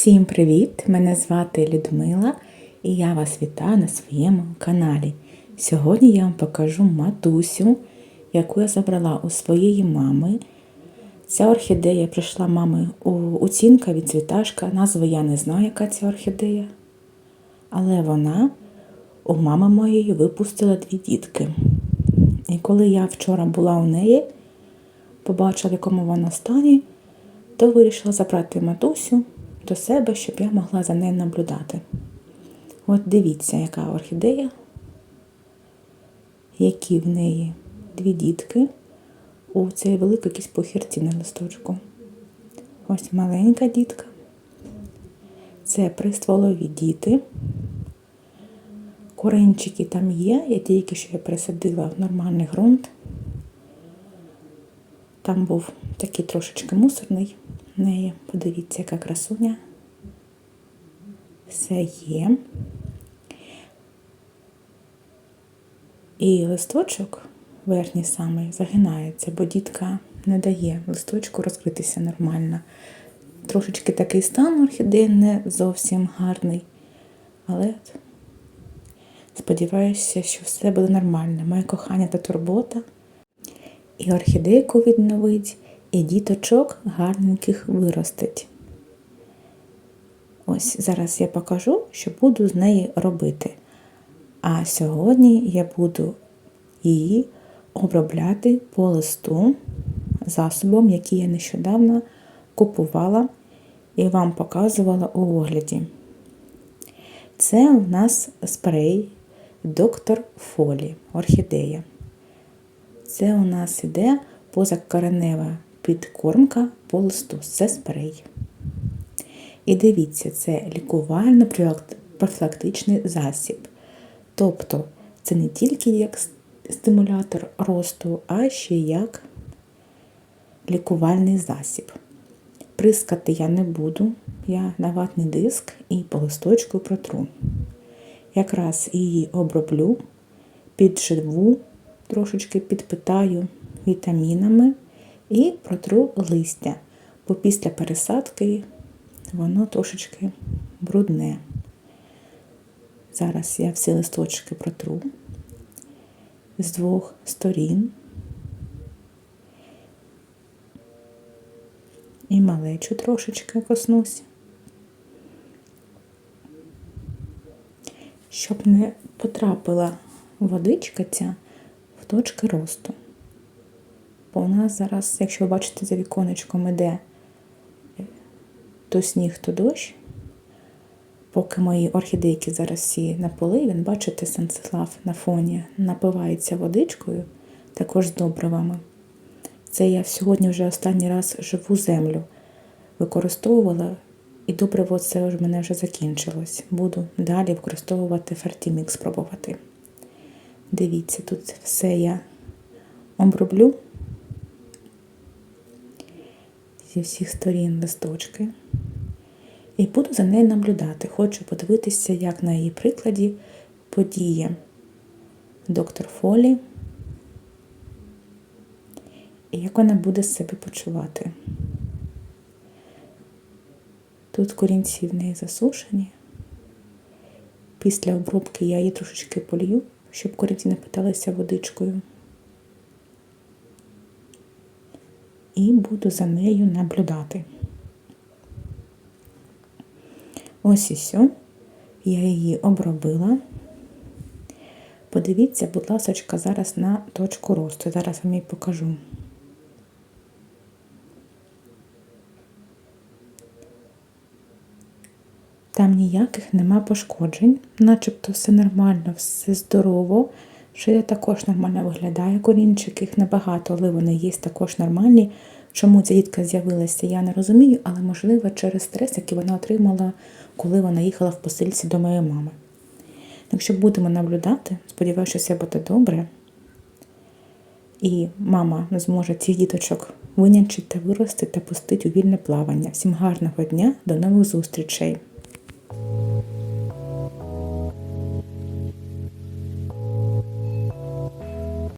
Всім привіт! Мене звати Людмила і я вас вітаю на своєму каналі. Сьогодні я вам покажу матусю, яку я забрала у своєї мами. Ця орхідея прийшла мами у оцінка від цвіташка. Назву я не знаю, яка ця орхідея. Але вона у мами моєї випустила дві дітки. І коли я вчора була у неї, побачила, в якому вона стані, то вирішила забрати матусю до себе, щоб я могла за нею наблюдати. От дивіться, яка орхідея, які в неї дві дітки у цій великій якійсь похірці на листочку. Ось маленька дітка. Це пристволові діти. Коренчики там є, я тільки що я присадила в нормальний ґрунт. Там був такий трошечки мусорний неї. Подивіться, яка красуня. Все є. І листочок, верхній самий, загинається, бо дітка не дає листочку розкритися нормально. Трошечки такий стан орхідеї не зовсім гарний, але сподіваюся, що все буде нормально. Моє кохання та турбота. І орхідейку відновить, і діточок гарненьких виростить. Ось зараз я покажу, що буду з неї робити. А сьогодні я буду її обробляти по листу засобом, який я нещодавно купувала і вам показувала у огляді. Це у нас спрей Доктор Фолі орхідея. Це у нас іде позакоренева підкормка по листу. Це спрей. І дивіться, це лікувально-профілактичний засіб. Тобто це не тільки як стимулятор росту, а ще як лікувальний засіб. Прискати я не буду, я на ватний диск і по листочку протру. Якраз її оброблю, підживу, трошечки підпитаю вітамінами і протру листя, бо після пересадки воно трошечки брудне. Зараз я всі листочки протру з двох сторін і малечу трошечки коснусь, щоб не потрапила водичка ця в точки росту. Бо у нас зараз, якщо ви бачите за віконечком, іде то сніг, то дощ. Поки мої орхідейки зараз всі на поли, він, бачите, Сансислав на фоні напивається водичкою, також з добривами. Це я сьогодні вже останній раз живу землю використовувала, і добриво це в мене вже закінчилось. Буду далі використовувати фертімікс спробувати. Дивіться, тут все я оброблю зі всіх сторін листочки. І буду за нею наблюдати. Хочу подивитися, як на її прикладі подіє доктор Фолі, і як вона буде себе почувати. Тут корінці в неї засушені. Після обробки я її трошечки полью, щоб корінці не питалися водичкою. І буду за нею наблюдати. Ось і все. Я її обробила. Подивіться, будь ласка, зараз на точку росту. Зараз вам її покажу. Там ніяких нема пошкоджень, начебто все нормально, все здорово. Шия також нормально виглядає, корінчик їх небагато, але вони є також нормальні. Чому ця дітка з'явилася, я не розумію, але, можливо, через стрес, який вона отримала, коли вона їхала в посильці до моєї мами. Якщо будемо наблюдати, сподіваюся, що все буде добре, і мама зможе цих діточок винянчити та виростити та пустити у вільне плавання. Всім гарного дня, до нових зустрічей!